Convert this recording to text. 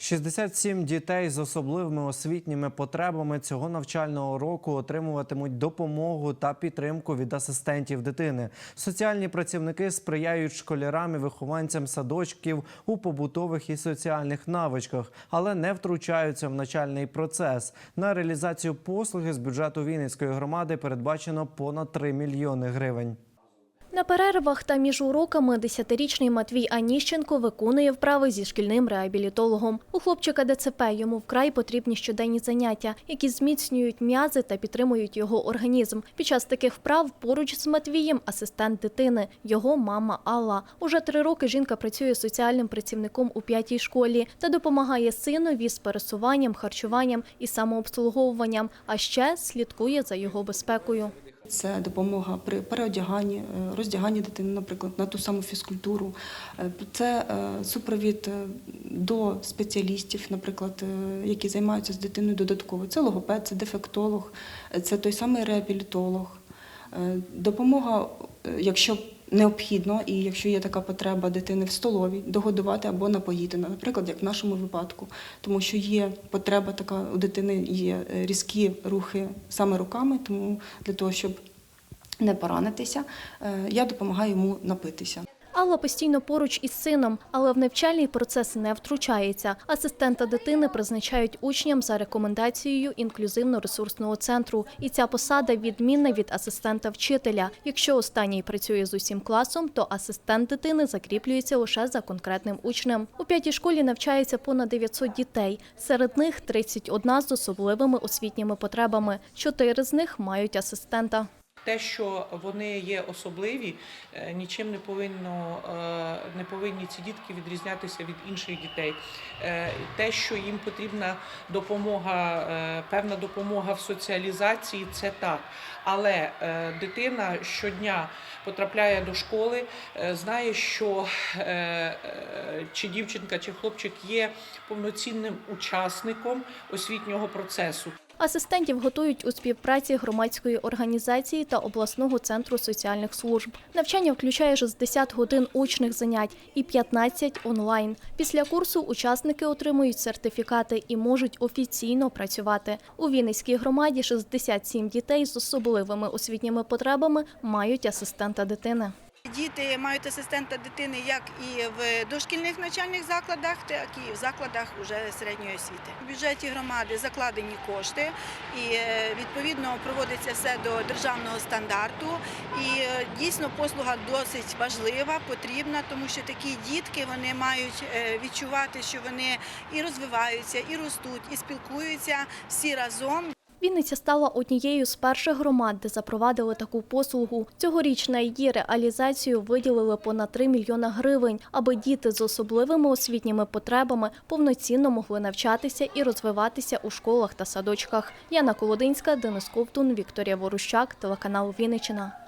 67 дітей з особливими освітніми потребами цього навчального року отримуватимуть допомогу та підтримку від асистентів дитини. Соціальні працівники сприяють школярам і вихованцям садочків у побутових і соціальних навичках, але не втручаються в навчальний процес. На реалізацію послуги з бюджету Вінницької громади передбачено понад 3 мільйони гривень. На перервах та між уроками 10-річний Матвій Аніщенко виконує вправи зі шкільним реабілітологом. У хлопчика ДЦП йому вкрай потрібні щоденні заняття, які зміцнюють м'язи та підтримують його організм. Під час таких вправ поруч з Матвієм асистент дитини, його мама Алла. Уже три роки жінка працює соціальним працівником у п'ятій школі та допомагає синові з пересуванням, харчуванням і самообслуговуванням, а ще слідкує за його безпекою. Це допомога при переодяганні, е, роздяганні дитини, наприклад, на ту саму фізкультуру. Е, Це е, супровід до спеціалістів, наприклад, які займаються з дитиною додатково. Це логопед, це дефектолог, це той самий реабілітолог. Допомога, якщо необхідно, і якщо є така потреба дитини в столовій, догодувати або напоїти, наприклад, як в нашому випадку, тому що є потреба така у дитини, є е, різкі рухи саме руками, тому для того, щоб не поранитися, е, я допомагаю йому напитися. Алла постійно поруч із сином, але в навчальний процес не втручається. Асистента дитини призначають учням за рекомендацією інклюзивно-ресурсного центру. І ця посада відмінна від асистента вчителя. Якщо останній працює з усім класом, то асистент дитини закріплюється лише за конкретним учнем. У п'ятій школі навчається понад 900 дітей. Серед них 31 з особливими освітніми потребами. Чотири з них мають асистента. Те, що вони є особливі, е, нічим не повинно е, не повинні ці дітки відрізнятися від інших дітей. Е, Те, що їм потрібна допомога, певна допомога в соціалізації, це так. Але дитина щодня потрапляє до школи, знає, що чи дівчинка, чи хлопчик є повноцінним учасником освітнього процесу. Асистентів готують у співпраці громадської організації та обласного центру соціальних служб. Навчання включає 60 годин очних занять і 15 онлайн. Після курсу учасники отримують сертифікати і можуть офіційно працювати. У Вінницькій громаді 67 дітей з особливими освітніми потребами мають асистента дитини. Діти мають асистента дитини як і в дошкільних навчальних закладах, так і в закладах уже середньої освіти. В бюджеті громади закладені кошти, і е, відповідно проводиться все до державного стандарту. І е, дійсно послуга досить важлива, потрібна, тому що такі дітки вони мають е, відчувати, що вони і розвиваються, і ростуть, і спілкуються всі разом. Вінниця стала однією з перших громад, де запровадили таку послугу. Цьогоріч на її реалізацію виділили понад 3 мільйона гривень, аби діти з особливими освітніми потребами повноцінно могли навчатися і розвиватися у школах та садочках. Яна Колодинська, Денис Ковтун, Вікторія Ворущак, телеканал Вінниччина.